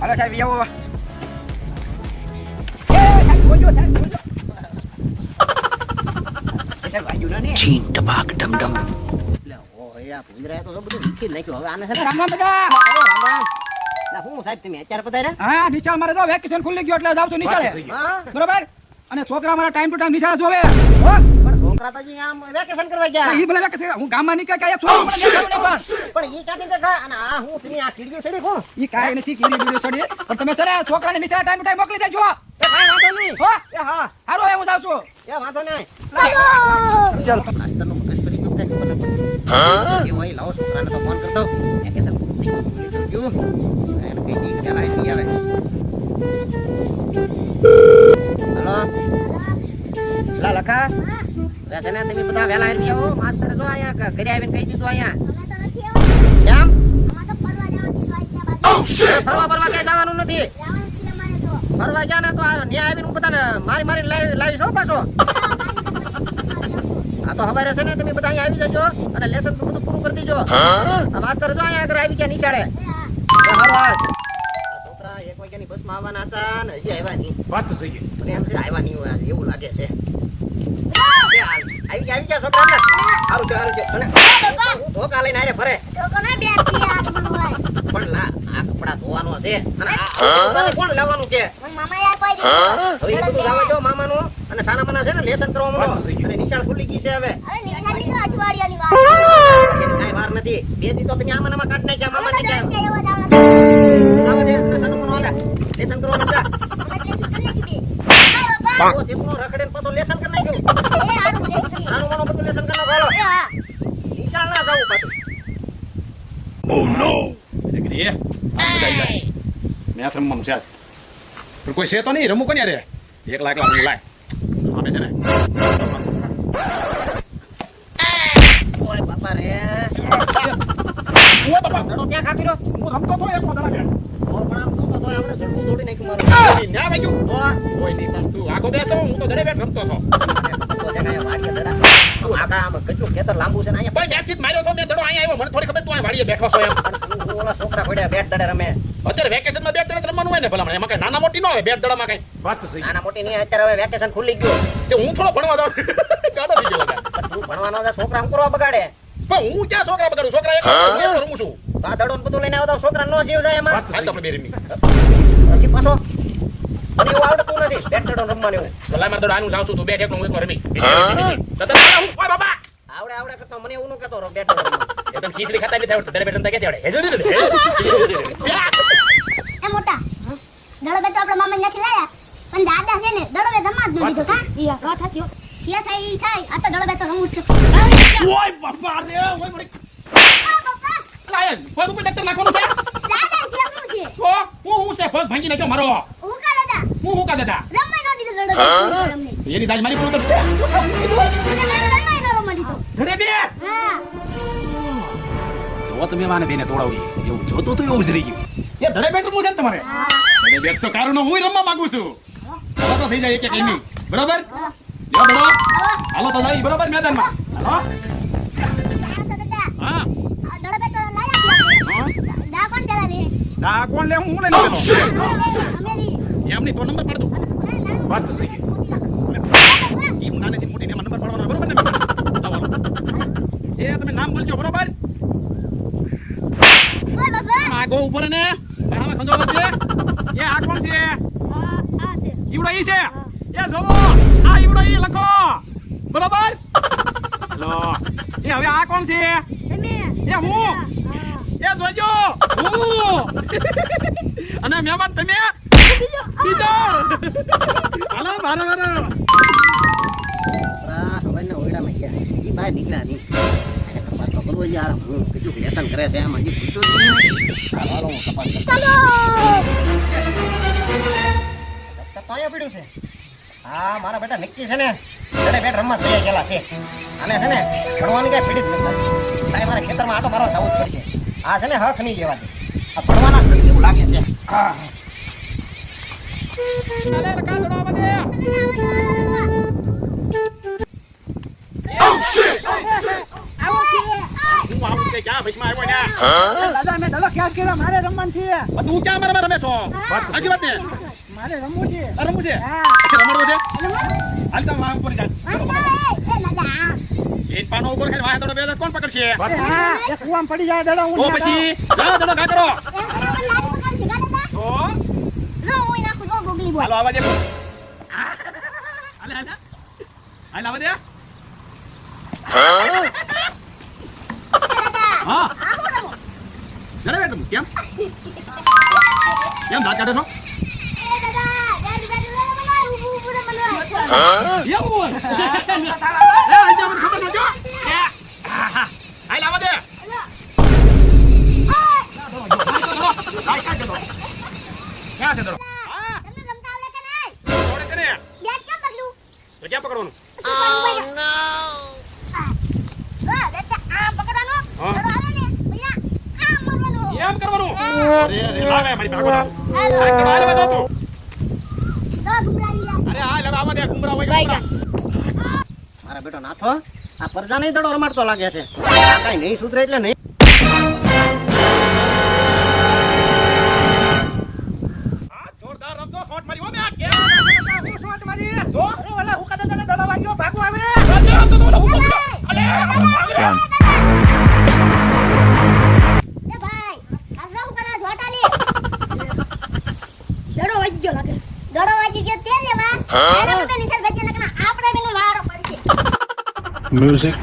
હાલો સાહેબ આવો એ સાહેબ જોજો સાહેબ જોજો એ સાહેબ વાગ્યું ના ને ચીન ટપાક ડમડમ છોકરા મારા ટાઈમ ટુ ટાઈમ નિશાળે જોવે. છોકરા તો આમ વેકેશન કરવા ગયા. ઈ ભલે વેકેશન હું ગામમાં નીકળે કે છોકરા પણ. પણ ઈ ક્યાંથી કા અને આ હું તમે આ કીડીઓ સડી ઈ કાંઈ નથી કીડી બીડી સડી પણ તમે છે છોકરાને નિશાળે ટાઈમ ટાઈમ મોકલી દેજો. એ કાંઈ વાંધો નહીં. હો? એ હા. હારો હવે હું જાઉં છું. એ વાંધો નહીં. ચાલ. માસ્તરનો મગજ ફરી ગયું કાંઈ ખબર ન એ હોય લાવો છોકરાને તો ફોન કરતો. વેકેશન થઈ ગયું, ભૂલી તો ગયું. એને કઈ દી ખ્યાલ નહીં આવે. હલો? લા લખા હવે છે ને તમે બધા વેલા આવી આવો. માસ્તર જો અહીંયા ઘરે આવીને કહી દીધું અહીંયા કેમ? ફરવા ફરવા ક્યાં જવાનું નથી? ફરવા ગયા ને તો આ ન્યા આવીને હું બધાને મારી મારી લાવી લાવીશ હો પાછો. આ તો હવારે છે ને તમે બધા અહીંયા આવી જજો અને લેસન બધું પૂરું કરી દેજો. આ માસ્તર જો અહીંયા આગળ આવી ગયા નિશાળે. છોકરા એક વાગ્યાની બસમાં આવવાના હતા ને હજી આવ્યા નહીં. વાત સહી. મને એમ છે આવ્યા નહીં હોય એવું લાગે છે. આવી ગયા આવી ગયા છોકરા ને. સારું છે સારું છે. અને હું ધોકા લઈને આરે ફરે. પણ લા આ કપડા ધોવાનો છે. અને આ કોણ લાવવાનું કે? હવે એ બધું લાવવા જો મામાનું. અને સાના મના છે ને લેસન કરવા માંડો વાત સહી. અને નિશાળ ખુલી ગઈ છે હવે. એની કાંઈ વાર નથી. બે દી તો તમે આમાં ને આમાં નાખ્યા મામા ને ક્યાં? લાવવા દે અને સાનું મનું લેસન કરવા માંડ્યા ઓ રખડે ને પાછું લેસન કરી નાખ્યું સાનું મનું બધું લેસન કરી નાખો હાલો નિશાળ ના જાવું પાછું એ આમ બધા આવી જાય. મેચ રમવાનું છે આજ પણ કોઈ છે તો નહીં રમવું કોને રે એક લાખ લાખ લાય સામે છે ને ઓય બાપા રે ઓય બાપા ધડો ત્યાં ખાતી રહ્યો હું રમતો તો એક મોઢાના બે. ઓર પણ આમ તો તો આપણે છૂટું તોડી નાખ્યું મારું એ ન્યા વાગ્યું. ઓય કોઈ નહીં પણ તું આગો બેસતો હું તો દડે બેઠ રમતો હતો તો છે આમ કેટલું ખેતર લાંબુ છે ને અહીંયા પણ જ્યાંથી માર્યો તો મેં દડો અહીંયા આવ્યો મને થોડી ખબર તું અહીંયા વાડીએ બેઠો છો એમ ઓલા છોકરા પડ્યા બેટ દડે રમે અત્યારે વેકેશનમાં બેટ દડે રમવાનું હોય ને ભલા એમાં કઈ નાના મોટી ન હોય બેટ કઈ વાત નાના મોટી નહીં અત્યારે હવે વેકેશન ખુલ્લી ગયું તે હું થોડો ભણવા જાઉં ચાલો તું ભણવાનો છે છોકરા કરવા બગાડે પણ હું ક્યાં છોકરા બગાડું છોકરા એક રમું છું આ દડો ને બધું લઈને આવતા છોકરા નો જીવ જાય એમાં પછી પાછો મને એવું આવડતું નથી. બેટ રમવાનું એવું ભલા મારે દડો આનું જાઉં છું તું બેઠ એકલો હું એકલો રમી. તો હું ઓય બાબા! આવડે આવડે કરતો મને એવું ન કહેતો રહો બેટ એ તમે ખીચડી ખાતા નથી આવડતું. દડે બેઠા ક્યાંથી આવડે? હેજો એ મોટા. દડો બેટો આપણા મામા નથી લાયા. પણ દાદા છે ને દડો બે જમા જ ન દીધો. કા ઈ વાત હતી હો. જે થાય આ તો દડો બેટો રમવું છે. ઓય બાપા રે ઓય મળી લાયન પગ ઉપર ડક્ટર નાખવાનું છે? દાદા કેવું છે? તો હું હું છે? ભાંગી નાખ્યો મારો. હું હું કા દાદા એની દાજ મારી પૂરું ઘરે બે જો તમે માને બેને એવું જોતો તો એવું જ રહી ગયું. એ ધડે બેટ રમવું છે ને તમારે? હા. ધડે બેટ તો કારણો હું રમવા માંગુ છું. હવે તો થઈ જાય એક બરાબર? હાલો તો જાય બરાબર? મેદાનમાં. હાલો. આ તો દાદા હા. લાયા દા કોણ લે? હું લઈ એમની તો નંબર પાડ દો વાત તો સહી ઈ નાનેથી મોટી ને એમાં નંબર પાડવાનો બરોબર ને? એ તમે નામ બોલજો બરોબર? આગો ઉપર ને. આમાં ખંજો વચ્ચે એ આ કોણ છે? આ આ છે ઈવડો ઈ છે? એ જોવો. આ ઈવડો ઈ લખો. બરોબર? લો. એ હવે આ કોણ છે? તમે એ હું. એ જોજો. હું. અને મહેમાન તમે? બીજો હાલો મારો મારો બહાર નીકળ્યા નહીં તપાસ તો કરવો યાર હું કેટલું કરે છે એમ હું તપાસ. ચાલો છે હા મારા બેટા નક્કી છે ને દડે બેટ રમવા તૈયાર ગયેલા છે અને છે ને ભણવાની કઈ પીડી જ નથી મારે ખેતરમાં આટો મારવા જવું જ પડશે આ છે ને હક નહીં લેવા દે આ ભણવાના એવું લાગે છે હા મારે રમવાનું છે રમવું છે રમવું છે. હાલ તમે વાહ ઉપર જા એ દાદા પાનો ઉપર ખાલી વાહ દડો બે કોણ પકડશે એ પડી જાય દડો. હું પછી જાઓ દડો ઘા કરો એ મને લારી પકડ છે દાદા તો જો હું નાખું જો ગોગલી બોલ હાલો આવા દે. હાલે હાલે. હાલ આવા દે. હા? જરા બેઠ કેમ? કેમ દાંત કાઢો છો? એ દાદા ગાડી ગાડી પકડવાનું? મારવાનો એમ કરવાનું? અરે અરે લાવે મારી ભાગો અરે દે હોય મારા બેટો નાથો આ પરજા નહીં દડો રમાડતો લાગે છે. આ કાંઈ નહીં સુધરે એટલે નહીં Music